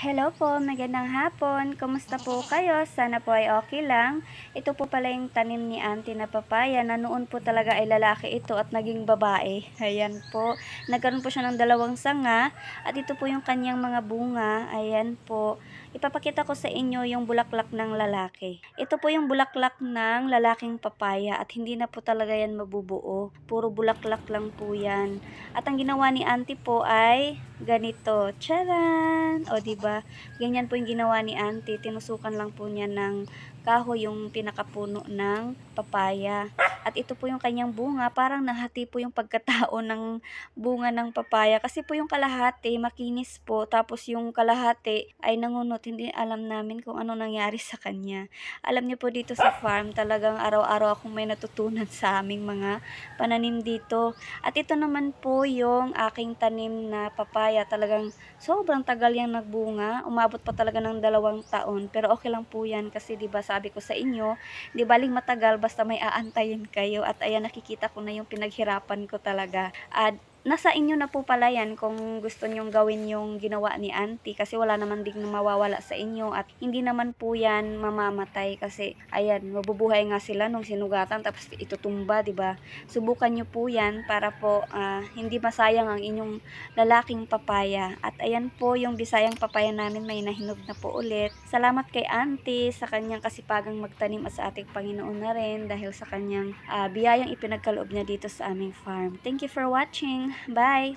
Hello po, magandang hapon. Kumusta po kayo? Sana po ay okay lang. Ito po pala yung tanim ni Auntie na papaya na noon po talaga ay lalaki ito at naging babae. Ayan po. Nagkaroon po siya ng dalawang sanga at ito po yung kanyang mga bunga. Ayan po. Ipapakita ko sa inyo yung bulaklak ng lalaki. Ito po yung bulaklak ng lalaking papaya at hindi na po talaga yan mabubuo. Puro bulaklak lang po yan. At ang ginawa ni Auntie po ay ganito. Charan! O, di ba? Ganyan po yung ginawa ni Auntie. Tinusukan lang po niya ng kahoy yung pinakapuno ng papaya. At ito po yung kanyang bunga. Parang nahati po yung pagkatao ng bunga ng papaya. Kasi po yung kalahati, makinis po. Tapos yung kalahati ay nangunot. Hindi alam namin kung ano nangyari sa kanya. Alam niyo po dito sa farm, talagang araw-araw akong may natutunan sa aming mga pananim dito. At ito naman po yung aking tanim na papaya. Talagang sobrang tagal yung nagbunga. Umabot pa talaga ng dalawang taon. Pero okay lang po yan kasi ba sabi ko sa inyo, 'di baling matagal basta may aantayin kayo. At ayan nakikita ko na yung pinaghirapan ko talaga. At nasa inyo na po pala yan kung gusto nyong gawin yung ginawa ni auntie kasi wala naman ding mawawala sa inyo at hindi naman po yan mamamatay kasi ayan mabubuhay nga sila nung sinugatan tapos itutumba ba? Subukan nyo po yan para po ah, hindi masayang ang inyong lalaking papaya. At ayan po yung bisayang papaya namin may nahinog na po ulit. Salamat kay auntie sa kanyang kasipagang magtanim at sa ating Panginoon na rin dahil sa kanyang ah, biyayang ipinagkaloob niya dito sa aming farm. Thank you for watching bye